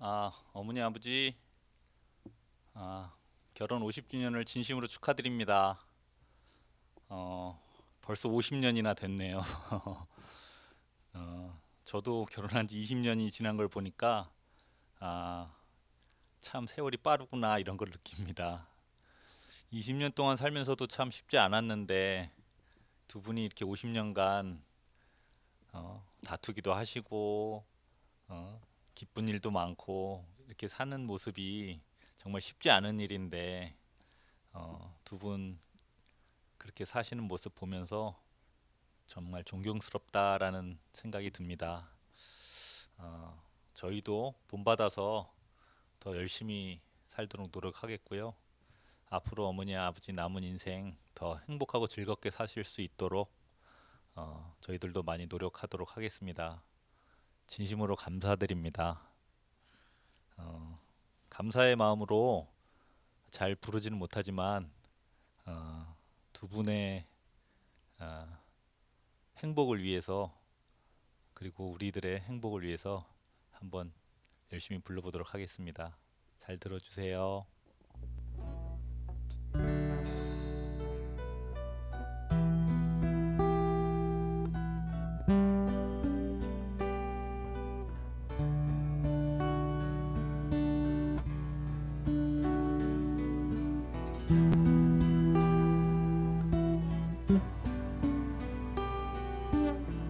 아, 어머니 아버지 아, 결혼 50주년을 진심으로 축하드립니다. 어, 벌써 50년이나 됐네요. 어, 저도 결혼한 지 20년이 지난 걸 보니까 아, 참 세월이 빠르구나 이런 걸 느낍니다. 20년 동안 살면서도 참 쉽지 않았는데 두 분이 이렇게 50년간 어, 다투기도 하시고 어, 기쁜 일도 많고 이렇게 사는 모습이 정말 쉽지 않은 일인데 어, 두 분 그렇게 사시는 모습 보면서 정말 존경스럽다라는 생각이 듭니다. 어, 저희도 본받아서 더 열심히 살도록 노력하겠고요. 앞으로 어머니 아버지 남은 인생 더 행복하고 즐겁게 사실 수 있도록 어, 저희들도 많이 노력하도록 하겠습니다. 진심으로 감사드립니다. 어, 감사의 마음으로 잘 부르지는 못하지만 어, 두 분의 어, 행복을 위해서 그리고 우리들의 행복을 위해서 한번 열심히 불러보도록 하겠습니다. 잘 들어주세요.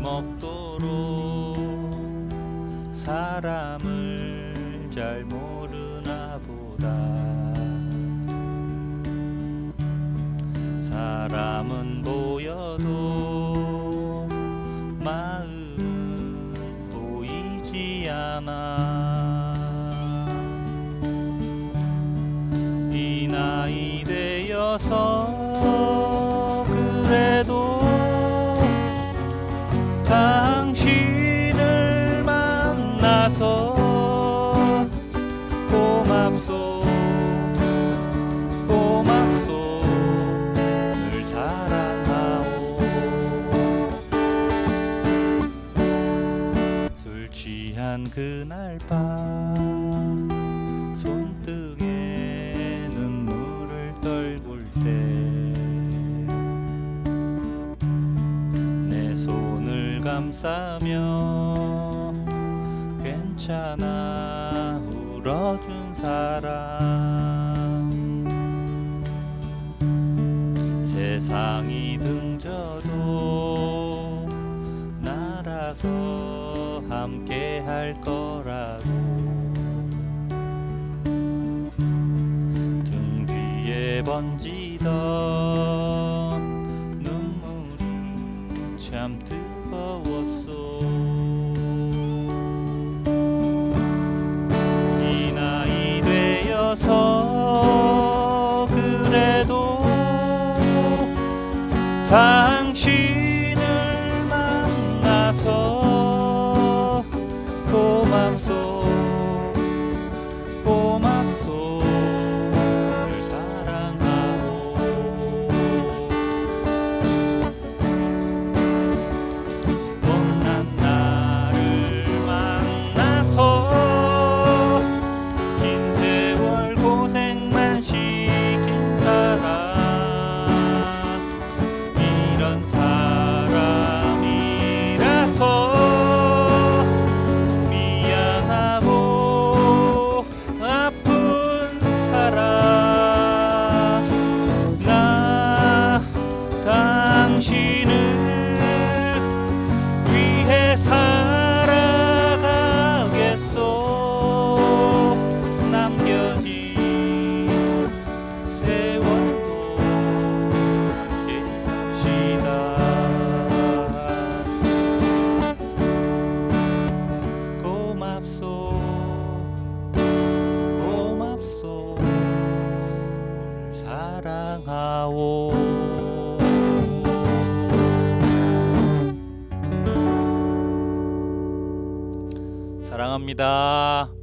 먹도록 사람을 잘 모르나 보다. 사람은 보여도 마 만나서 고맙소 고맙소 늘 사랑하오. 술 취한 그날 밤 손등에 눈물을 떨굴 때 내 손을 감싸며 괜찮아. 울어준 사람. 세상이 등져도 날아서 함께 할 거라고. 등 뒤에 번지던 눈물이 참 뜨거웠어 time. 사랑합니다